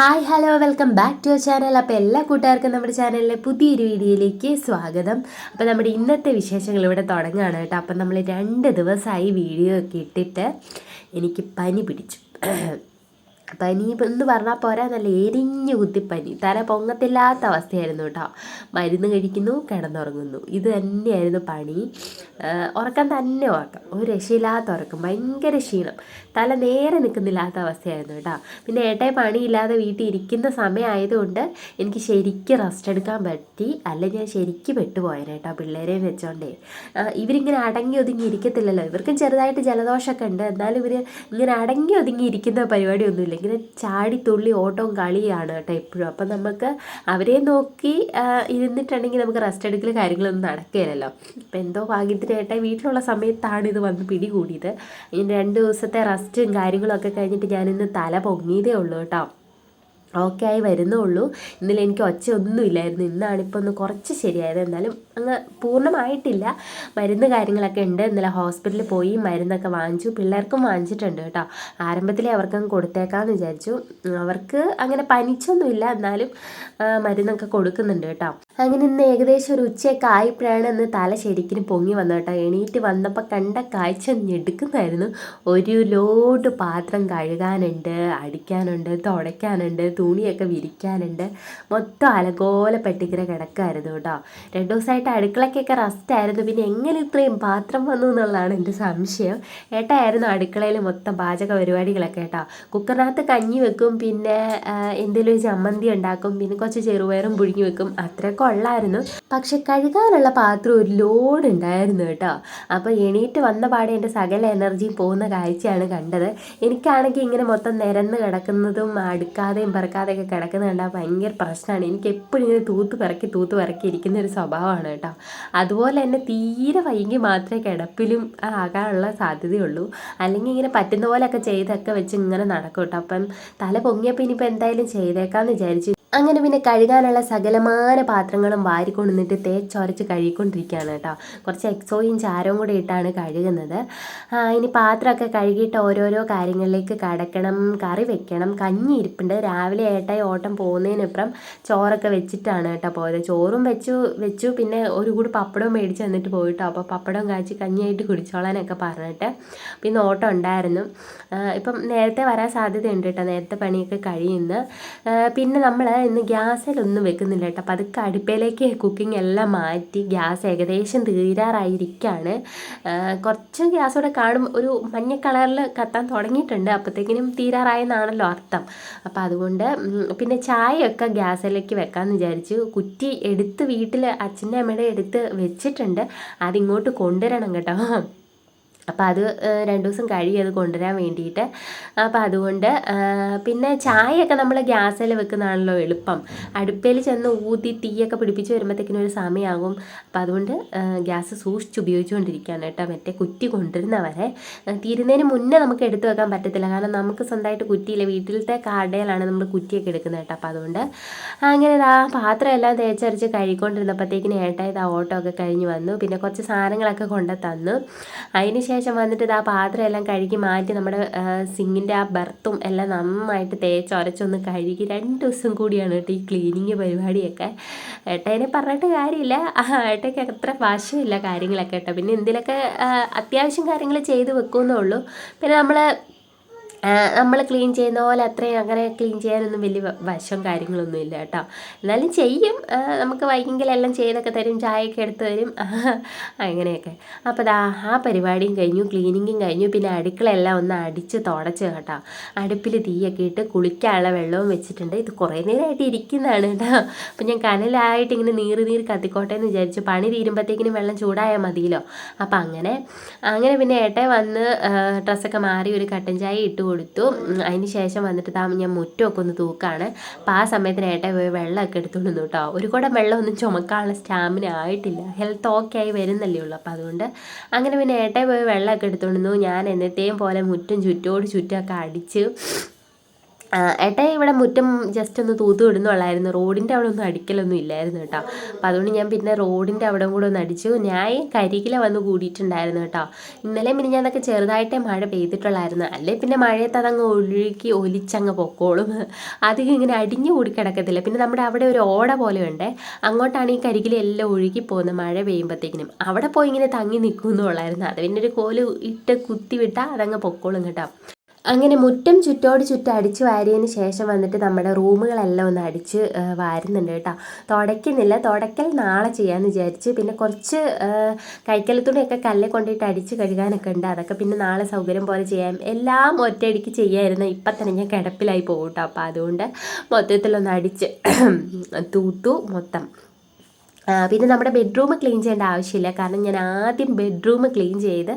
Hi hello welcome back to our channel അപ്പോൾ എല്ലാ കൂട്ടുകാർക്കും നമ്മുടെ ചാനലിലെ പുതിയൊരു വീഡിയോയിലേക്ക് സ്വാഗതം. അപ്പോൾ നമ്മുടെ ഇന്നത്തെ വിശേഷങ്ങൾ ഇവിടെ തുടങ്ങുകയാണ് കേട്ടോ. അപ്പം നമ്മൾ രണ്ട് ദിവസമായി വീഡിയോ ഒക്കെ ഇട്ടിട്ട് എനിക്ക് പനി പിടിച്ചു. പനി എന്ന് പറഞ്ഞാൽ പോരാ നല്ല എരിഞ്ഞു കുത്തിപ്പനി തല പൊങ്ങത്തില്ലാത്ത അവസ്ഥയായിരുന്നു കേട്ടോ. മരുന്ന് കഴിക്കുന്നു കിടന്നുറങ്ങുന്നു. ഇത് തന്നെയായിരുന്നു പണി. ഉറക്കം തന്നെ ഉറക്കം. ഒരു രക്ഷയില്ലാത്ത ഉറക്കം. ഭയങ്കര ക്ഷീണം. തല നേരെ നിൽക്കുന്നില്ലാത്ത അവസ്ഥയായിരുന്നു കേട്ടോ. പിന്നെ ഏട്ടായി പണിയില്ലാതെ വീട്ടിൽ ഇരിക്കുന്ന സമയമായതുകൊണ്ട് എനിക്ക് ശരിക്കും റെസ്റ്റ് എടുക്കാൻ പറ്റി. അല്ല ഞാൻ ശരിക്കും പെട്ടുപോയേനെ കേട്ടോ പിള്ളേരെ വെച്ചോണ്ടേ. ഇവരിങ്ങനെ അടങ്ങി ഒതുങ്ങി ഇരിക്കത്തില്ലല്ലോ. ഇവർക്കും ചെറുതായിട്ട് ജലദോഷമൊക്കെ ഉണ്ട്. എന്നാലും ഇവർ ഇങ്ങനെ അടങ്ങി ഒതുങ്ങി ഇരിക്കുന്ന പരിപാടിയൊന്നുമില്ല. ഇങ്ങനെ ചാടി തുള്ളി ഓട്ടവും കളിയാണ് കേട്ടോ എപ്പോഴും. അപ്പം നമുക്ക് അവരെ നോക്കി ഇരുന്നിട്ടുണ്ടെങ്കിൽ നമുക്ക് റെസ്റ്റ് എടുക്കൽ കാര്യങ്ങളൊന്നും നടക്കുകയില്ലല്ലോ അപ്പം എന്തോ ഭാഗ്യത്തിനായിട്ട് വീട്ടിലുള്ള സമയത്താണ് ഇത് വന്ന് പിടികൂടിയത്. ഇനി രണ്ട് ദിവസത്തെ റെസ്റ്റും കാര്യങ്ങളൊക്കെ കഴിഞ്ഞിട്ട് ഞാനിന്ന് തല പൊങ്ങിയതേ ഉള്ളൂ കേട്ടോ. ഓക്കെ ആയി വരുന്നുള്ളൂ ഇന്നലെ എനിക്ക് ഒച്ച ഒന്നുമില്ലായിരുന്നു ഇന്നാണിപ്പോൾ ഒന്ന് കുറച്ച് ശരിയായത്. എന്നാലും അങ്ങ് പൂർണമായിട്ടില്ല. മരുന്ന് കാര്യങ്ങളൊക്കെ ഉണ്ട്. ഇന്നലെ ഹോസ്പിറ്റലിൽ പോയി മരുന്നൊക്കെ വാങ്ങിച്ചു. പിള്ളേർക്കും വാങ്ങിച്ചിട്ടുണ്ട് കേട്ടോ. ആരംഭത്തിലേ അവർക്കങ്ങ് കൊടുത്തേക്കാമെന്ന് വിചാരിച്ചു. അവർക്ക് അങ്ങനെ പനിച്ചൊന്നുമില്ല. എന്നാലും മരുന്നൊക്കെ കൊടുക്കുന്നുണ്ട് കേട്ടോ. അങ്ങനെ ഇന്ന് ഏകദേശം ഒരു ഉച്ചയൊക്കെ ആയപ്പോഴാണ് ഇന്ന് തല ശരിക്കും പൊങ്ങി വന്നു കേട്ടോ. എണീറ്റ് വന്നപ്പോൾ കണ്ട കാഴ്ച ഞെടുക്കുന്നതായിരുന്നു ഒരു ലോഡ് പാത്രം കഴുകാനുണ്ട് അടിക്കാനുണ്ട് തുടയ്ക്കാനുണ്ട് തുണിയൊക്കെ വിരിക്കാനുണ്ട്. മൊത്തം അലകോല പെട്ടിക്കര കിടക്കായിരുന്നു കേട്ടോ. രണ്ട് ദിവസമായിട്ട് അടുക്കളയ്ക്കൊക്കെ റസ്റ്റ് ആയിരുന്നു. പിന്നെ എങ്ങനെ ഇത്രയും പാത്രം വന്നു എന്നുള്ളതാണ് എന്റെ സംശയം. ഏട്ടായിരുന്നു അടുക്കളയിൽ മൊത്തം പാചക പരിപാടികളൊക്കെ കേട്ടോ. കുക്കറിനകത്ത് കഞ്ഞി വെക്കും പിന്നെ എന്തെങ്കിലും ഒരു ചമ്മന്തി ഉണ്ടാക്കും പിന്നെ കുറച്ച് ചെറുപയറും പുഴുങ്ങി വെക്കും. അത്രയൊക്കെ ഉള്ളായിരുന്നു. പക്ഷെ കഴുകാനുള്ള പാത്രം ഒരു ലോഡ് ഉണ്ടായിരുന്നു കേട്ടോ. അപ്പോൾ എണീറ്റ് വന്ന പാടെ എന്റെ സകല എനർജിയും പോകുന്ന കാഴ്ചയാണ് കണ്ടത്. എനിക്കാണെങ്കിൽ ഇങ്ങനെ മൊത്തം നിരന്ന് കിടക്കുന്നതും അടുക്കാതെയും പറക്കാതെയൊക്കെ കിടക്കുന്നത് കണ്ടാൽ ഭയങ്കര പ്രശ്നമാണ്. എനിക്ക് എപ്പോഴും ഇങ്ങനെ തൂത്ത് പിറക്കി തൂത്ത് പിറക്കി ഇരിക്കുന്ന ഒരു സ്വഭാവമാണ്. കേട്ടോ. അതുപോലെ തന്നെ തീരെ വൈകി മാത്രമേ കിടപ്പിലും ആകാനുള്ള സാധ്യതയുള്ളൂ. അല്ലെങ്കിൽ ഇങ്ങനെ പറ്റുന്ന പോലെയൊക്കെ ചെയ്തൊക്കെ വെച്ച് ഇങ്ങനെ നടക്കും കേട്ടോ. അപ്പം തല പൊങ്ങിയപ്പോൾ ഇനിയിപ്പോൾ എന്തായാലും ചെയ്തേക്കാമെന്ന് വിചാരിച്ചു അങ്ങനെ പിന്നെ കഴുകാനുള്ള സകലമായ പാത്രങ്ങളും വാരിക്കൊണ്ടുവന്നിട്ട് തേച്ചൊരച്ച് കഴുകിക്കൊണ്ടിരിക്കുകയാണ് കേട്ടോ. കുറച്ച് എക്സോയും ചാരവും കൂടെ ഇട്ടാണ് കഴുകുന്നത്. ഇനി പാത്രമൊക്കെ കഴുകിയിട്ട് ഓരോരോ കാര്യങ്ങളിലേക്ക് കടക്കണം കറി വെക്കണം. കഞ്ഞി ഇരിപ്പുണ്ട്. രാവിലെ ഏട്ടായി ഓട്ടം പോകുന്നതിനപ്പുറം ചോറൊക്കെ വെച്ചിട്ടാണ് കേട്ടോ പോയത്. ചോറും വെച്ചു വെച്ചു. പിന്നെ ഒരു കൂടി പപ്പടവും മേടിച്ച് തന്നിട്ട് പോയിട്ടോ. അപ്പോൾ പപ്പടവും കാച്ചി കഞ്ഞിയായിട്ട് കുടിച്ചോളാനൊക്കെ പറഞ്ഞിട്ട് പിന്നെ ഓട്ടം ഉണ്ടായിരുന്നു. ഇപ്പം നേരത്തെ വരാൻ സാധ്യതയുണ്ട് കേട്ടോ. നേരത്തെ പണിയൊക്കെ കഴിയുന്നു. പിന്നെ നമ്മൾ ഇന്ന് ഗ്യാസിലൊന്നും വെക്കുന്നില്ല കേട്ടോ. പതുക്കെ അടുപ്പയിലേക്ക് കുക്കിംഗ് എല്ലാം മാറ്റി ഗ്യാസ് ഏകദേശം തീരാറായിരിക്കുകയാണ് കുറച്ച് ഗ്യാസ് കൂടെ കാണും. ഒരു മഞ്ഞ കളറിൽ കത്താൻ തുടങ്ങിയിട്ടുണ്ട്. അപ്പോഴത്തേക്കിനും തീരാറായെന്നാണല്ലോ അർത്ഥം. അപ്പോൾ അതുകൊണ്ട് പിന്നെ ചായയൊക്കെ ഗ്യാസിലേക്ക് വെക്കാമെന്ന് വിചാരിച്ചു. കുറ്റി എടുത്ത് വീട്ടിൽ അച്ഛന്റെ അമ്മയുടെ എടുത്ത് വെച്ചിട്ടുണ്ട്. അതിങ്ങോട്ട് കൊണ്ടുവരണം കേട്ടോ. അപ്പോൾ അത് രണ്ട് ദിവസം കഴിയും അത് കൊണ്ടുവരാൻ വേണ്ടിയിട്ട് അപ്പോൾ അതുകൊണ്ട് പിന്നെ ചായയൊക്കെ നമ്മൾ ഗ്യാസിൽ വെക്കുന്നതാണല്ലോ എളുപ്പം. അടുപ്പയിൽ ചെന്ന് ഊതി തീയൊക്കെ പിടിപ്പിച്ച് വരുമ്പോഴത്തേക്കിനും ഒരു സമയമാകും അപ്പോൾ അതുകൊണ്ട് ഗ്യാസ് സൂക്ഷിച്ച് ഉപയോഗിച്ചുകൊണ്ടിരിക്കുകയാണ് കേട്ടോ മറ്റേ കുറ്റി കൊണ്ടുവരുന്നവരെ. തീരുന്നതിന് മുന്നേ നമുക്ക് എടുത്തു വെക്കാൻ പറ്റത്തില്ല. കാരണം നമുക്ക് സ്വന്തമായിട്ട് കുറ്റിയില്ല. വീട്ടിലത്തെ കാടയിലാണ് നമ്മൾ കുറ്റിയൊക്കെ എടുക്കുന്നത് കേട്ടോ. അപ്പോൾ അതുകൊണ്ട് അങ്ങനെ ആ പാത്രമെല്ലാം തേച്ചരച്ച് കഴുകിക്കൊണ്ടിരുന്നപ്പോഴത്തേക്കിനും ഏട്ടായത് ആ ഓട്ടോ ഒക്കെ കഴിഞ്ഞ് വന്നു. പിന്നെ കുറച്ച് സാധനങ്ങളൊക്കെ കൊണ്ടു തന്നു അതിന് വന്നിട്ട് ഇത് ആ പാത്രം എല്ലാം കഴുകി മാറ്റി നമ്മുടെ സിങ്ങിന്റെ ആ ബർത്തും എല്ലാം നന്നായിട്ട് തേച്ച് ഉരച്ചൊന്ന് കഴുകി രണ്ട് ദിവസം കൂടിയാണ് കേട്ടോ ഈ ക്ലീനിങ് പരിപാടിയൊക്കെ. ഏട്ടനെ പറഞ്ഞിട്ട് കാര്യമില്ല. ഏട്ടയ്ക്ക് അത്ര വാശമില്ല കാര്യങ്ങളൊക്കെ കേട്ടോ. പിന്നെ എന്തിലൊക്കെ അത്യാവശ്യം കാര്യങ്ങൾ ചെയ്ത് വെക്കുമെന്നേ ഉള്ളൂ പിന്നെ നമ്മൾ നമ്മൾ ക്ലീൻ ചെയ്യുന്ന പോലെ അത്രയും അങ്ങനെ ക്ലീൻ ചെയ്യാനൊന്നും വലിയ വശം കാര്യങ്ങളൊന്നും ഇല്ല കേട്ടോ. എന്നാലും ചെയ്യും. നമുക്ക് വൈകിങ്കിലെല്ലാം ചെയ്തൊക്കെ തരും. ചായയൊക്കെ എടുത്ത് തരും. അങ്ങനെയൊക്കെ. അപ്പോൾ ദാ ആ പരിപാടിയും കഴിഞ്ഞു. ക്ലീനിങ്ങും കഴിഞ്ഞു. പിന്നെ അടുക്കളയെല്ലാം ഒന്ന് അടിച്ച് തുടച്ച് കേട്ടോ. അടുപ്പിൽ തീയൊക്കെ ഇട്ട് കുളിക്കാനുള്ള വെള്ളവും വെച്ചിട്ടുണ്ട്. ഇത് കുറേ നേരമായിട്ട് ഇരിക്കുന്നതാണ് കേട്ടോ. അപ്പോൾ ഞാൻ കനലായിട്ട് ഇങ്ങനെ നീറി നീറി കത്തിക്കോട്ടെ എന്ന് വിചാരിച്ചു. പണി തീരുമ്പോഴത്തേക്കിനും വെള്ളം ചൂടായാൽ മതിയല്ലോ. അപ്പം അങ്ങനെ അങ്ങനെ പിന്നെ ഏട്ടൻ വന്ന് ഡ്രസ്സൊക്കെ മാറി ഒരു കട്ടൻ ചായ ഇട്ട് കൊടുത്തു. അതിന് ശേഷം വന്നിട്ട് താ ഞാൻ മുറ്റമൊക്കെ ഒന്ന് തൂക്കാണ്. അപ്പോൾ ആ സമയത്തിന് ഏട്ടാ പോയി വെള്ളമൊക്കെ എടുത്തുകൊണ്ട് കേട്ടോ. ഒരു കൂടെ വെള്ളമൊന്നും ചുമക്കാനുള്ള സ്റ്റാമിന ആയിട്ടില്ല. ഹെൽത്ത് ഓക്കെ ആയി വരുന്നല്ലേ ഉള്ളൂ. അപ്പോൾ അതുകൊണ്ട് അങ്ങനെ പിന്നെ ഏട്ടായി പോയി വെള്ളമൊക്കെ എടുത്തുകൊണ്ടു ഞാൻ എന്നത്തെയും പോലെ മുറ്റും ചുറ്റോട് ചുറ്റുമൊക്കെ അടിച്ച് ഏട്ടാ ഇവിടെ മുറ്റം ജസ്റ്റ് ഒന്ന് തൂത്ത് വിടുന്നുള്ളായിരുന്നു റോഡിന്റെ അവിടെ ഒന്നും അടിക്കലൊന്നും ഇല്ലായിരുന്നു കേട്ടോ. അപ്പം അതുകൊണ്ട് ഞാൻ പിന്നെ റോഡിന്റെ അവിടെ കൂടെ ഒന്ന് അടിച്ചു. ഞാൻ കരികില വന്ന് കൂടിയിട്ടുണ്ടായിരുന്നു കേട്ടോ. ഇന്നലെ പിന്നെ ഞാനതൊക്കെ ചെറുതായിട്ടേ മഴ പെയ്തിട്ടുള്ളായിരുന്നു. അല്ലേ പിന്നെ മഴയത്ത് അതങ്ങ് ഒഴുകി ഒലിച്ചങ്ങ് പൊക്കോളും. അധികം ഇങ്ങനെ അടിഞ്ഞു കൂടി കിടക്കത്തില്ല. പിന്നെ നമ്മുടെ അവിടെ ഒരു ഓട പോലെ ഉണ്ട് അങ്ങോട്ടാണ് ഈ കരികില എല്ലാം ഒഴുകി പോകുന്നത് മഴ പെയ്യുമ്പോഴത്തേക്കിനും അവിടെ പോയി ഇങ്ങനെ തങ്ങി നിൽക്കുന്നുള്ളായിരുന്നു അത് പിന്നെ ഒരു കോൽ ഇട്ട് കുത്തി വിട്ടാൽ അതങ്ങ് പൊക്കോളും കേട്ടോ. അങ്ങനെ മുറ്റം ചുറ്റോട് ചുറ്റും അടിച്ചു വാരിയതിന് ശേഷം വന്നിട്ട് നമ്മുടെ റൂമുകളെല്ലാം ഒന്ന് അടിച്ച് വാരുന്നുണ്ട് കേട്ടോ. തുടയ്ക്കുന്നില്ല. തുടയ്ക്കൽ നാളെ ചെയ്യാമെന്ന് വിചാരിച്ച്. പിന്നെ കുറച്ച് കൈക്കൽ കൈക്കലത്തുണിയൊക്കെ കല്ലിൽ കൊണ്ടിട്ട് അടിച്ച് കഴുകാനൊക്കെ ഉണ്ട്. അതൊക്കെ പിന്നെ നാളെ സൗകര്യം പോലെ ചെയ്യാം. എല്ലാം ഒറ്റയടിക്ക് ചെയ്യാമായിരുന്നു ഇപ്പം തന്നെ ഞാൻ കിടപ്പിലായി പോകും കേട്ടോ. അപ്പോൾ അതുകൊണ്ട് മൊത്തത്തിലൊന്ന് അടിച്ച് തൂത്തു മൊത്തം. പിന്നെ നമ്മുടെ ബെഡ്റൂം ക്ലീൻ ചെയ്യേണ്ട ആവശ്യമില്ല. കാരണം ഞാൻ ആദ്യം ബെഡ്റൂം ക്ലീൻ ചെയ്ത്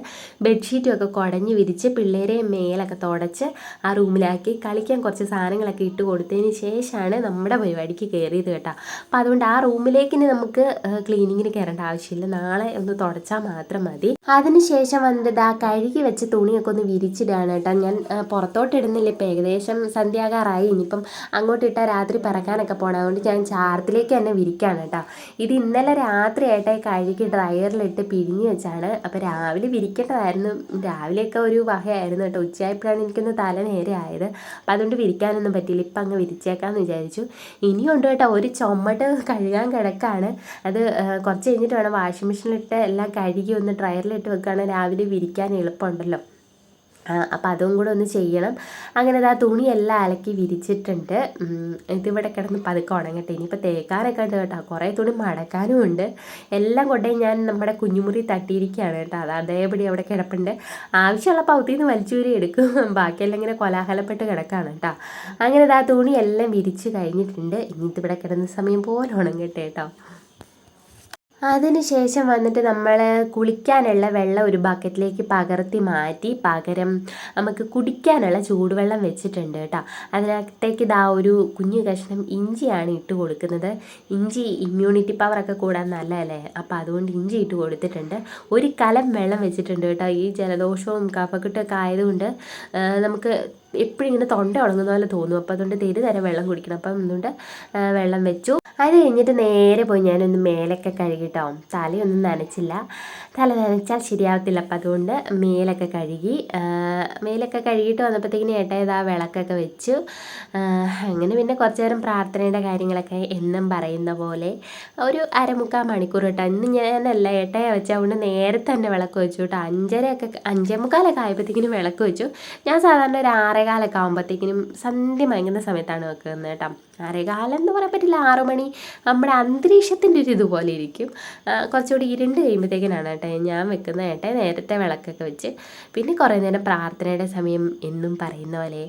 ബെഡ്ഷീറ്റും ഒക്കെ കുടഞ്ഞ് വിരിച്ച് പിള്ളേരെ മേലൊക്കെ തുടച്ച് ആ റൂമിലാക്കി കളിക്കാൻ കുറച്ച് സാധനങ്ങളൊക്കെ ഇട്ട് കൊടുത്തതിന് ശേഷമാണ് നമ്മുടെ പരിപാടിക്ക് കയറിയത് കേട്ടോ. അപ്പോൾ അതുകൊണ്ട് ആ റൂമിലേക്ക് ഇനി നമുക്ക് ക്ലീനിങ്ങിന് കയറേണ്ട ആവശ്യമില്ല. നാളെ ഒന്ന് തുടച്ചാൽ മാത്രം മതി. അതിനുശേഷം വന്നിട്ട് ആ കഴുകി വെച്ച് തുണിയൊക്കെ ഒന്ന് വിരിച്ചിടുകയാണ് കേട്ടോ. ഞാൻ പുറത്തോട്ട് ഇടുന്നില്ല. ഇപ്പം ഏകദേശം സന്ധ്യാകാറായി. ഇനിയിപ്പം അങ്ങോട്ട് ഇട്ടാൽ രാത്രി പറക്കാനൊക്കെ പോകണം അതുകൊണ്ട് ഞാൻ ചാർത്തിലേക്ക് തന്നെ വിരിക്കുകയാണ് കേട്ടോ. ഇത് ഇന്നലെ രാത്രിയായിട്ടായി കഴുകി ഡ്രയറിലിട്ട് പിഴിഞ്ഞ് വെച്ചാണ്. അപ്പോൾ രാവിലെ വിരിക്കേണ്ടതായിരുന്നു. രാവിലെയൊക്കെ ഒരു വഹയായിരുന്നു കേട്ടോ. ഉച്ചയായപ്പോഴാണ് എനിക്കൊന്ന് തല നേരെ ആയത്. അപ്പോൾ അതുകൊണ്ട് വിരിക്കാനൊന്നും പറ്റിയില്ല. ഇപ്പം അങ്ങ് വിരിച്ചേക്കാമെന്ന് വിചാരിച്ചു. ഇനിയുണ്ട് കേട്ടോ. ഒരു ചുമട്ട് കഴുകാൻ കിടക്കാണ്. അത് കുറച്ച് കഴിഞ്ഞിട്ട് വേണം വാഷിംഗ് മെഷീനിലിട്ട് എല്ലാം കഴുകി ഒന്ന് ഡ്രയറിലിട്ട് വെക്കുകയാണെങ്കിൽ രാവിലെ വിരിക്കാൻ എളുപ്പമുണ്ടല്ലോ. അപ്പം അതും കൂടെ ഒന്ന് ചെയ്യണം. അങ്ങനെ ആ തുണിയെല്ലാം അലക്കി വിരിച്ചിട്ടുണ്ട്. ഇതിവിടെ കിടന്ന് പതുക്കെ ഉണങ്ങട്ടെ. ഇനിയിപ്പോൾ തേക്കാനൊക്കെ ഉണ്ട് കേട്ടോ. കുറേ തുണി മടക്കാനും ഉണ്ട്. എല്ലാം കൊണ്ടേ ഞാൻ നമ്മുടെ കുഞ്ഞുമുറി തട്ടിയിരിക്കുകയാണ് കേട്ടോ. അത് അതേപടി അവിടെ കിടപ്പുണ്ട്. ആവശ്യമുള്ള പൗത്തിൽ നിന്ന് വലിച്ചൂരി എടുക്കും. ബാക്കിയെല്ലാം ഇങ്ങനെ കോലാഹലപ്പെട്ട് കിടക്കാണ് കേട്ടോ. അങ്ങനെ ആ തുണിയെല്ലാം വിരിച്ച് കഴിഞ്ഞിട്ടുണ്ട്. ഇനി ഇതിവിടെ കിടന്ന സമയം പോലെ ഉണങ്ങട്ടെ കേട്ടോ. അതിനുശേഷം വന്നിട്ട് നമ്മൾ കുളിക്കാനുള്ള വെള്ളം ഒരു ബക്കറ്റിലേക്ക് പകർത്തി മാറ്റി പകരം നമുക്ക് കുടിക്കാനുള്ള ചൂടുവെള്ളം വെച്ചിട്ടുണ്ട് കേട്ടോ. അതിനകത്തേക്ക് ഇതാ ഒരു കുഞ്ഞു കഷ്ണം ഇഞ്ചിയാണ് ഇട്ട് കൊടുക്കുന്നത്. ഇഞ്ചി ഇമ്മ്യൂണിറ്റി പവറൊക്കെ കൂടാൻ നല്ലതല്ലേ? അപ്പോൾ അതുകൊണ്ട് ഇഞ്ചി ഇട്ട് കൊടുത്തിട്ടുണ്ട്. ഒരു കലം വെള്ളം വെച്ചിട്ടുണ്ട് കേട്ടോ. ഈ ജലദോഷവും കഫക്കെട്ടൊക്കെ ആയതുകൊണ്ട് നമുക്ക് എപ്പോഴും ഇങ്ങനെ തൊണ്ട ഉണങ്ങുന്ന പോലെ തോന്നും. അപ്പോൾ അതുകൊണ്ട് തെരു തരം. വെള്ളം കുടിക്കണം. അപ്പം അതുകൊണ്ട് വെള്ളം വെച്ചു. അത് കഴിഞ്ഞിട്ട് നേരെ പോയി ഞാനൊന്ന് മേലൊക്കെ കഴുകിട്ടോ. തലയൊന്നും നനച്ചില്ല. തല നനച്ചാൽ ശരിയാവത്തില്ല. അപ്പം അതുകൊണ്ട് മേലൊക്കെ കഴുകി മേലൊക്കെ കഴുകിയിട്ട് വന്നപ്പോഴത്തേക്കിന് ഏട്ടായത് ആ വിളക്കൊക്കെ വെച്ചു. അങ്ങനെ പിന്നെ കുറച്ച് നേരം പ്രാർത്ഥനയുടെ കാര്യങ്ങളൊക്കെ എന്നും പറയുന്ന പോലെ ഒരു അരമുക്കാൽ മണിക്കൂർ കേട്ടോ. ഇന്ന് ഞാനല്ല ഏട്ടയെ വെച്ചതുകൊണ്ട് നേരത്തെ തന്നെ വിളക്ക് വെച്ചു കേട്ടോ. അഞ്ചരയൊക്കെ അഞ്ചേ മുക്കാലൊക്കെ ആയപ്പോഴത്തേക്കിനും വിളക്ക് വെച്ചു. ഞാൻ സാധാരണ ഒരു ആറേകാലൊക്കെ ആകുമ്പോഴത്തേക്കിനും സന്ധ്യ മയങ്ങുന്ന സമയത്താണ് വെക്കുന്നത് കേട്ടോ. ആറേകാലം എന്ന് പറയാൻ പറ്റില്ല ആറു മണി. നമ്മുടെ അന്തരീക്ഷത്തിന്റെ ഒരു ഇതുപോലെ ഇരിക്കും. കുറച്ചുകൂടി ഇരുണ്ട് കഴിയുമ്പോഴത്തേക്കിനാണ് കേട്ടോ ഞാൻ വെക്കുന്ന കേട്ടെ നേരത്തെ വിളക്കൊക്കെ വെച്ച്. പിന്നെ കുറേ നേരം പ്രാർത്ഥനയുടെ സമയം എന്നും പറയുന്ന പോലെ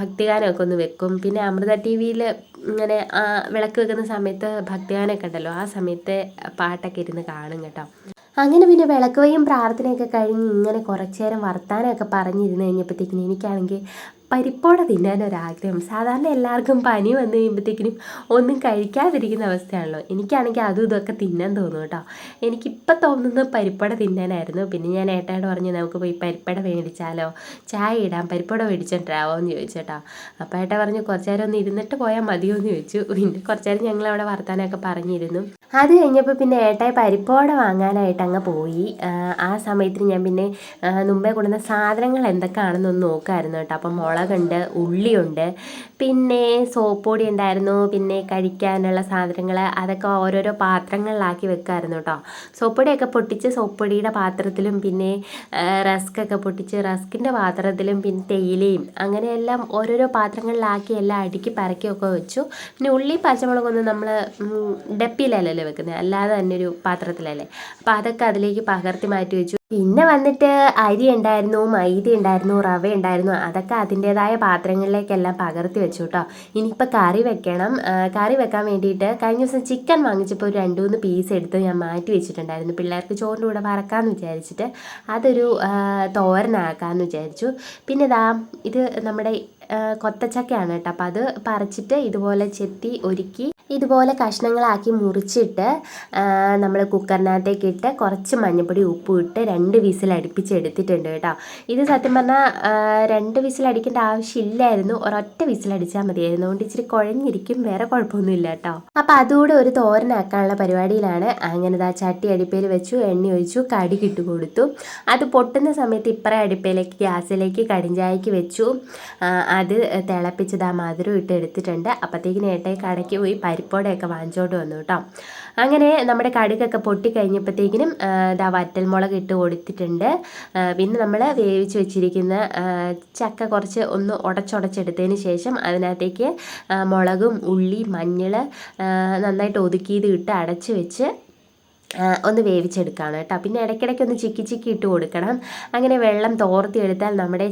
ഭക്തിഗാനമൊക്കെ ഒന്ന് വെക്കും. പിന്നെ അമൃത ടി വിയിൽ ഇങ്ങനെ വിളക്ക് വെക്കുന്ന സമയത്ത് ഭക്തിഗാനമൊക്കെ ഉണ്ടല്ലോ ആ സമയത്തെ പാട്ടൊക്കെ ഇരുന്ന് കാണും കേട്ടോ. അങ്ങനെ പിന്നെ വിളക്ക് വയ്യും പ്രാർത്ഥനയൊക്കെ കഴിഞ്ഞ് ഇങ്ങനെ കുറച്ച് നേരം വർത്താനമൊക്കെ പറഞ്ഞിരുന്ന് കഴിഞ്ഞപ്പോഴത്തേക്കിനും എനിക്കാണെങ്കിൽ പരിപ്പോടെ തിന്നാനൊരാഗ്രഹം സാധാരണ എല്ലാവർക്കും പനി വന്നു കഴിയുമ്പോഴത്തേക്കിനും ഒന്നും കഴിക്കാതിരിക്കുന്ന അവസ്ഥയാണല്ലോ. എനിക്കാണെങ്കിൽ അതും ഇതൊക്കെ തിന്നാൻ തോന്നും കേട്ടോ. എനിക്കിപ്പോൾ തോന്നുന്നത് പരിപ്പട തിന്നാനായിരുന്നു. പിന്നെ ഞാൻ ഏട്ടയോട് പറഞ്ഞു നമുക്ക് പോയി പരിപ്പട മേടിച്ചാലോ? ചായ ഇടാം. പരിപ്പട മേടിച്ചിട്ടാവോ എന്ന് ചോദിച്ചു കേട്ടോ. അപ്പോൾ ഏട്ട പറഞ്ഞു കുറച്ച് നേരം ഒന്ന് ഇരുന്നിട്ട് പോയാൽ മതിയോ എന്ന് ചോദിച്ചു. പിന്നെ കുറച്ച് നേരം ഞങ്ങൾ അവിടെ വർത്താനമൊക്കെ പറഞ്ഞിരുന്നു. അത് കഴിഞ്ഞപ്പോൾ പിന്നെ ഏട്ടായി പരിപ്പോട വാങ്ങാനായിട്ട് അങ്ങ് പോയി. ആ, സമയത്തിന് ഞാൻ പിന്നെ മുമ്പേ കൊണ്ടുവന്ന സാധനങ്ങൾ എന്തൊക്കെയാണെന്നൊന്ന് നോക്കായിരുന്നു കേട്ടോ. അപ്പം മുളകുണ്ട് ഉള്ളിയുണ്ട്. പിന്നെ സോപ്പൊടി ഉണ്ടായിരുന്നു പിന്നെ കഴിക്കാനുള്ള സാധനങ്ങൾ അതൊക്കെ ഓരോരോ പാത്രങ്ങളിലാക്കി വെക്കായിരുന്നു കേട്ടോ സോപ്പ് പൊടിയൊക്കെ പൊട്ടിച്ച് സോപ്പൊടിയുടെ പാത്രത്തിലും പിന്നെ റസ്ക്കൊക്കെ പൊട്ടിച്ച് റസ്കിന്റെ പാത്രത്തിലും പിന്നെ തേയിലയും അങ്ങനെയെല്ലാം ഓരോരോ പാത്രങ്ങളിലാക്കി എല്ലാം അടുക്കി പറക്കിയൊക്കെ വെച്ചു. പിന്നെ ഉള്ളി പച്ചമുളകൊന്നും നമ്മൾ ഡപ്പിയിലല്ലല്ലോ വെക്കുന്നത് അല്ലാതെ തന്നെ ഒരു പാത്രത്തിലല്ലേ? അപ്പോൾ അതൊക്കെ അതിലേക്ക് പകർത്തി മാറ്റി വെച്ചു. പിന്നെ വന്നിട്ട് അരി ഉണ്ടായിരുന്നു മൈദ ഉണ്ടായിരുന്നു റവ ഉണ്ടായിരുന്നു. അതൊക്കെ അതിന്റേതായ പാത്രങ്ങളിലേക്കെല്ലാം പകർത്തി വെച്ചു കേട്ടോ ഇനിയിപ്പോൾ കറി വെക്കണം. കറി വെക്കാൻ വേണ്ടിയിട്ട് കഴിഞ്ഞ ദിവസം ചിക്കൻ വാങ്ങിച്ചപ്പോൾ ഒരു രണ്ട് മൂന്ന് പീസ് എടുത്ത് ഞാൻ മാറ്റി വെച്ചിട്ടുണ്ടായിരുന്നു. പിള്ളേർക്ക് ചോറിന്റെ കൂടെ വറക്കാമെന്ന് വിചാരിച്ചിട്ട് അതൊരു തോരനാക്കാമെന്ന് വിചാരിച്ചു. പിന്നെ ഇതാ ഇത് നമ്മുടെ കൊത്തച്ചക്കയാണ് കേട്ടോ. അപ്പം അത് പറിച്ചിട്ട് ഇതുപോലെ ചെത്തി ഒരുക്കി ഇതുപോലെ കഷ്ണങ്ങളാക്കി മുറിച്ചിട്ട് നമ്മൾ കുക്കറിനകത്തേക്ക് ഇട്ട് കുറച്ച് മഞ്ഞപ്പൊടി ഉപ്പും ഇട്ട് രണ്ട് വിസിൽ അടുപ്പിച്ചെടുത്തിട്ടുണ്ട് കേട്ടോ. ഇത് സത്യം പറഞ്ഞാൽ രണ്ട് വിസിൽ അടിക്കേണ്ട ആവശ്യമില്ലായിരുന്നു ഒരൊറ്റ വിസിൽ അടിച്ചാൽ മതിയായിരുന്നു. അതുകൊണ്ട് ഇച്ചിരി കുഴഞ്ഞിരിക്കും. വേറെ കുഴപ്പമൊന്നുമില്ല കേട്ടോ. അപ്പം അതുകൂടെ ഒരു തോരനാക്കാനുള്ള പരിപാടിയിലാണ്. അങ്ങനെ ദാ ചട്ടി അടുപ്പയിൽ വെച്ചു എണ്ണ ഒഴിച്ചു കടി കിട്ടു കൊടുത്തു. അത് പൊട്ടുന്ന സമയത്ത് ഇപ്പറേ അടുപ്പയിലേക്ക് ഗ്യാസിലേക്ക് കടിഞ്ചായക്ക് വെച്ചു. അത് തിളപ്പിച്ചത് ആ മധുരം ഇട്ട് എടുത്തിട്ടുണ്ട്. അപ്പോഴത്തേക്കിന് ഏട്ടയെ കടയ്ക്ക് പോയി പരിപ്പോടെയൊക്കെ വാങ്ങിച്ചോണ്ട് വന്നു കേട്ടോ. അങ്ങനെ നമ്മുടെ കടുകൊക്കെ പൊട്ടി കഴിഞ്ഞപ്പോഴത്തേക്കിനും ആ, ദാ വറ്റൽമുളക് ഇട്ട് കൊടുത്തിട്ടുണ്ട്. പിന്നെ നമ്മൾ വേവിച്ച് വെച്ചിരിക്കുന്ന ചക്ക കുറച്ച് ഒന്ന് ഉടച്ചുടച്ചെടുത്തതിന് ശേഷം അതിനകത്തേക്ക് മുളകും ഉള്ളി മഞ്ഞൾ നന്നായിട്ട് ഒതുക്കിയത് ഇട്ട് അടച്ച് വെച്ച് ഒന്ന് വേവിച്ചെടുക്കുകയാണ് കേട്ടോ. പിന്നെ ഇടയ്ക്കിടയ്ക്ക് ഒന്ന് ചിക്കി ചിക്കി ഇട്ട് കൊടുക്കണം. അങ്ങനെ വെള്ളം തോർത്തി എടുത്താൽ നമ്മുടെ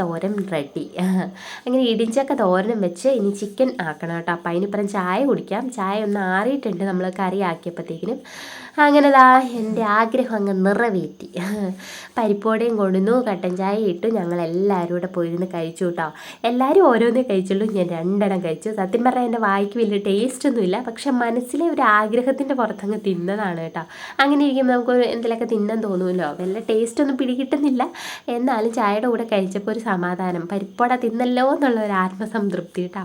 തോരൻ റെഡി അങ്ങനെ ഇടിഞ്ചക്ക തോരനും വെച്ച് ഇനി ചിക്കൻ ആക്കണം കേട്ടോ. അപ്പം അതിനിപ്പുറം ചായ കുടിക്കാം. ചായ ഒന്ന് ആറിയിട്ടുണ്ട് നമ്മൾ കറി ആക്കിയപ്പോഴത്തേക്കിനും അങ്ങനെ ദാ എന്റെ ആഗ്രഹം അങ്ങ് നിറവേറ്റി. പരിപ്പോടയും കൊണ്ടുവന്നു കട്ടൻ ചായ ഇട്ടു. ഞങ്ങൾ എല്ലാവരും കൂടെ പോയിരുന്ന് കഴിച്ചു കേട്ടോ. എല്ലാവരും ഓരോന്നേ കഴിച്ചുള്ളൂ. ഞാൻ രണ്ടെണ്ണം കഴിച്ചു. സത്യം പറഞ്ഞാൽ എന്റെ വായിക്ക് വലിയ ടേസ്റ്റ് ഒന്നുമില്ല. പക്ഷെ മനസ്സിലെ ഒരു ആഗ്രഹത്തിന്റെ പുറത്തങ്ങ് തിന്നതാണ് കേട്ടോ. അങ്ങനെ ഇരിക്കുമ്പോൾ നമുക്ക് എന്തെങ്കിലുമൊക്കെ തിന്നാൻ തോന്നുമല്ലോ. വല്ല ടേസ്റ്റ് ഒന്നും പിടികിട്ടുന്നില്ല. എന്നാലും ചായയുടെ കൂടെ കഴിച്ചപ്പോൾ ഒരു സമാധാനം. പരിപ്പോട തിന്നല്ലോ എന്നുള്ള ഒരു ആത്മസംതൃപ്തി കേട്ടോ.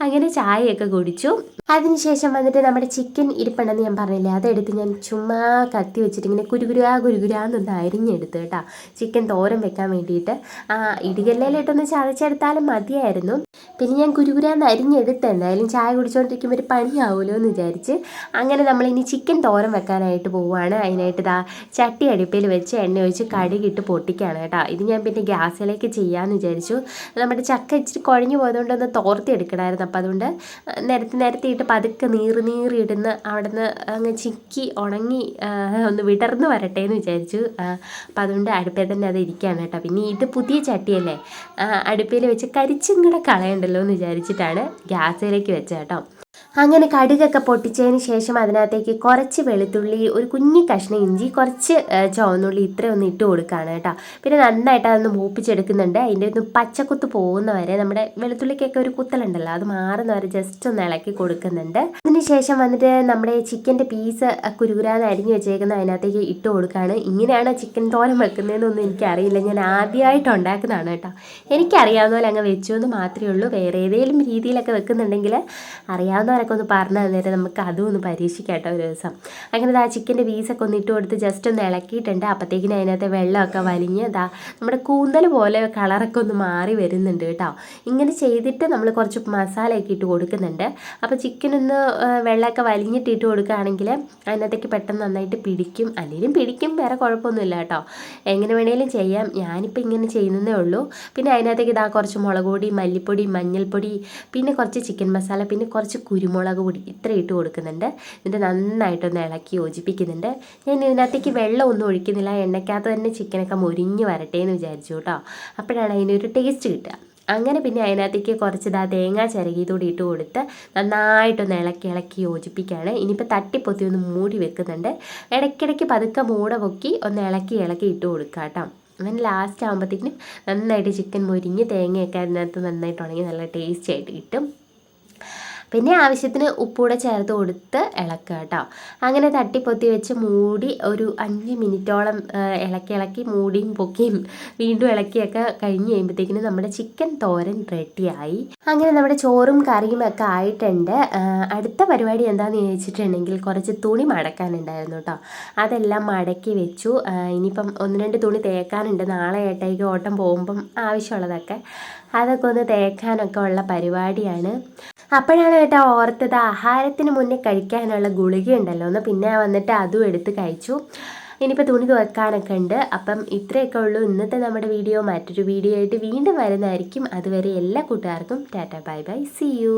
അങ്ങനെ ചായയൊക്കെ കുടിച്ചു. അതിനുശേഷം വന്നിട്ട് നമ്മുടെ ചിക്കൻ ഇരിപ്പുണ്ടെന്ന് ഞാൻ പറഞ്ഞില്ലേ അതെടുത്ത് ഞാൻ ചുമ്മാ കത്തി വെച്ചിട്ട് ഇങ്ങനെ കുരുകുരാ കുരുകുരാന്നൊന്ന് അരിഞ്ഞെടുത്ത് കേട്ടോ. ചിക്കൻ തോരൻ വെക്കാൻ വേണ്ടിയിട്ട്. ആ ഇടികല്ലയിലിട്ടൊന്ന് ചതച്ചെടുത്താലും മതിയായിരുന്നു. പിന്നെ ഞാൻ കുരുകുരാന്ന് അരിഞ്ഞെടുത്ത് എന്തായാലും ചായ കുടിച്ചുകൊണ്ടിരിക്കുമ്പോൾ ഒരു പണിയാവുമല്ലോ എന്ന് വിചാരിച്ച്. അങ്ങനെ നമ്മളിനി ചിക്കൻ തോരൻ വെക്കാനായിട്ട് പോവുകയാണ്. അതിനായിട്ട് ഇതാ ചട്ടി അടുപ്പിൽ വെച്ച് എണ്ണ ഒഴിച്ച് കടുകിട്ട് പൊട്ടിക്കുകയാണ് കേട്ടോ. ഇത് ഞാൻ പിന്നെ ഗ്യാസിലേക്ക് ചെയ്യാമെന്ന് വിചാരിച്ചു. നമ്മുടെ ചക്ക ഇച്ചിരി കുഴഞ്ഞു പോയതുകൊണ്ട് ഒന്ന് തോർത്തി എടുക്കണമായിരുന്നു. അപ്പോൾ അതുകൊണ്ട് നിരത്തി നിരത്തിയിട്ട് പതുക്കെ നീറി നീറി ഇടുന്ന് അവിടുന്ന് അങ്ങ് ചിക്കി ഉണങ്ങി ഒന്ന് വിടർന്ന് വരട്ടെ എന്ന് വിചാരിച്ചു. അപ്പോൾ അതുകൊണ്ട് അടുപ്പിൽ തന്നെ അത് ഇരിക്കുകയാണ് കേട്ടോ. പിന്നെ ഇത് പുതിയ ചട്ടിയല്ലേ? അടുപ്പിൽ വെച്ച് കരിച്ചും കൂടെ കളയണ്ടല്ലോ എന്ന് വിചാരിച്ചിട്ടാണ് ഗ്യാസിലേക്ക് വെച്ചത് കേട്ടോ. അങ്ങനെ കടുകൊക്കെ പൊട്ടിച്ചതിന് ശേഷം അതിനകത്തേക്ക് കുറച്ച് വെളുത്തുള്ളി ഒരു കുഞ്ഞി കഷ്ണം ഇഞ്ചി കുറച്ച് ചുവന്നുള്ളി ഇത്രയൊന്ന് ഇട്ട് കൊടുക്കുകയാണ് കേട്ടോ. പിന്നെ നന്നായിട്ട് അതൊന്ന് മൂപ്പിച്ചെടുക്കുന്നുണ്ട്. അതിന്റെ ഒന്ന് പച്ചക്കുത്ത് പോകുന്ന വരെ നമ്മുടെ വെളുത്തുള്ളിക്കൊക്കെ ഒരു കുത്തലുണ്ടല്ലോ അത് മാറുന്ന വരെ ജസ്റ്റ് ഒന്ന് ഇളക്കി കൊടുക്കുന്നുണ്ട്. അതിന് ശേഷം വന്നിട്ട് നമ്മുടെ ചിക്കന്റെ പീസ് കുരുകുരാന്ന് അരിഞ്ഞ് വെച്ചേക്കുന്ന അതിനകത്തേക്ക് ഇട്ട് കൊടുക്കുകയാണ് ഇങ്ങനെയാണ് ചിക്കൻ തോരൻ വെക്കുന്നതെന്നൊന്നും എനിക്കറിയില്ല. ഞാൻ ആദ്യമായിട്ട് ഉണ്ടാക്കുന്നതാണ് കേട്ടോ. എനിക്കറിയാവുന്ന പോലെ അങ്ങ് വെച്ചു എന്ന് മാത്രമേ ഉള്ളൂ. വേറെ ഏതെങ്കിലും രീതിയിലൊക്കെ വെക്കുന്നുണ്ടെങ്കിൽ അറിയാവുന്നവരൊക്കെ ഒന്ന് പറഞ്ഞു തന്നേരം നമുക്ക് അതും ഒന്ന് പരീക്ഷിക്കാം ഒരു ദിവസം. അങ്ങനെ ആ ചിക്കന്റെ പീസൊക്കെ ഒന്ന് ഇട്ട് കൊടുത്ത് ജസ്റ്റ് ഒന്ന് ഇളക്കിയിട്ടുണ്ട്. അപ്പോഴത്തേക്കിനും അതിനകത്ത് വെള്ളമൊക്കെ വലിഞ്ഞ് നമ്മുടെ കൂന്തൽ പോലെ കളറൊക്കെ ഒന്ന് മാറി വരുന്നുണ്ട് കേട്ടോ. ഇങ്ങനെ ചെയ്തിട്ട് നമ്മൾ കുറച്ച് മസാലയൊക്കെ ഇട്ട് കൊടുക്കുന്നുണ്ട്. അപ്പോൾ ആ, വെള്ളമൊക്കെ വലിഞ്ഞിട്ട് ഇട്ട് കൊടുക്കുകയാണെങ്കിൽ അതിനകത്തേക്ക് പെട്ടെന്ന് നന്നായിട്ട് പിടിക്കും. അല്ലെങ്കിലും പിടിക്കും വേറെ കുഴപ്പമൊന്നുമില്ല കേട്ടോ. എങ്ങനെ വേണേലും ചെയ്യാം. ഞാനിപ്പോൾ ഇങ്ങനെ ചെയ്യുന്നതേ ഉള്ളൂ. പിന്നെ അതിനകത്തേക്ക് ഇതാ കുറച്ച് മുളക് പൊടി മല്ലിപ്പൊടി മഞ്ഞൾപ്പൊടി പിന്നെ കുറച്ച് ചിക്കൻ മസാല പിന്നെ കുറച്ച് കുരുമുളക് പൊടി ഇത്ര ഇട്ട് കൊടുക്കുന്നുണ്ട്. എന്നിട്ട് നന്നായിട്ടൊന്ന് ഇളക്കി യോജിപ്പിക്കുന്നുണ്ട്. ഞാൻ ഇതിനകത്തേക്ക് വെള്ളം ഒന്നും ഒഴിക്കുന്നില്ല. എണ്ണയ്ക്കകത്ത് തന്നെ ചിക്കനൊക്കെ മുരിഞ്ഞ് വരട്ടെ എന്ന് വിചാരിച്ചു കേട്ടോ. അപ്പോഴാണ് അതിനൊരു ടേസ്റ്റ് കിട്ടുക. അങ്ങനെ പിന്നെ അതിനകത്തേക്ക് കുറച്ച് ഇതാ തേങ്ങ ചിരകിയതോടെ ഇട്ട് കൊടുത്ത് നന്നായിട്ടൊന്ന് ഇളക്കി ഇളക്കി യോജിപ്പിക്കുകയാണ്. ഇനിയിപ്പോൾ തട്ടിപ്പൊത്തി ഒന്ന് മൂടി വെക്കുന്നുണ്ട്. ഇടയ്ക്കിടയ്ക്ക് പതുക്കെ മൂട പൊക്കി ഒന്ന് ഇളക്കി ഇളക്കി ഇട്ട് കൊടുക്കുക കേട്ടോ. അങ്ങനെ ലാസ്റ്റ് ആകുമ്പോഴത്തേക്കിനും നന്നായിട്ട് ചിക്കൻ മുരിഞ്ഞ് തേങ്ങയൊക്കെ അതിനകത്ത് നന്നായിട്ട് ഉണങ്ങി നല്ല ടേസ്റ്റി ആയിട്ട് കിട്ടും. പിന്നെ ആവശ്യത്തിന് ഉപ്പുകൂടെ ചേർത്ത് കൊടുത്ത് ഇളക്കുക കേട്ടോ അങ്ങനെ തട്ടിപ്പൊത്തി വെച്ച് മൂടി ഒരു അഞ്ച് മിനിറ്റോളം ഇളക്കി ഇളക്കി മൂടിയും പൊക്കിയും വീണ്ടും ഇളക്കിയൊക്കെ കഴിഞ്ഞ് കഴിയുമ്പോഴത്തേക്കിനും നമ്മുടെ ചിക്കൻ തോരൻ റെഡിയായി. അങ്ങനെ നമ്മുടെ ചോറും കറിയും ഒക്കെ ആയിട്ടുണ്ട്. അടുത്ത പരിപാടി എന്താണെന്ന് ചോദിച്ചിട്ടുണ്ടെങ്കിൽ കുറച്ച് തുണി മടക്കാനുണ്ടായിരുന്നു കേട്ടോ. അതെല്ലാം മടക്കി വെച്ചു. ഇനിയിപ്പം ഒന്ന് രണ്ട് തുണി തേക്കാനുണ്ട്. നാളെ ഏട്ടയ്ക്ക് ഓട്ടം പോകുമ്പം ആവശ്യമുള്ളതൊക്കെ അതൊക്കെ ഒന്ന് തേക്കാനൊക്കെ ഉള്ള പരിപാടിയാണ്. അപ്പോഴാണ് കേട്ടോ ഓർത്തത് ആഹാരത്തിന് മുന്നേ കഴിക്കാനുള്ള ഗുളിക ഉണ്ടല്ലോ ഒന്ന് പിന്നെ വന്നിട്ട് അതും എടുത്ത് കഴിച്ചു. ഇനിയിപ്പോൾ തുണി തുറക്കാനൊക്കെ ഉണ്ട്. അപ്പം ഇത്രയൊക്കെ ഉള്ളൂ. ഇന്നത്തെ നമ്മുടെ വീഡിയോ. മറ്റൊരു വീഡിയോ ആയിട്ട് വീണ്ടും വരുന്നതായിരിക്കും. അതുവരെ എല്ലാ കൂട്ടുകാർക്കും tata bye bye. See you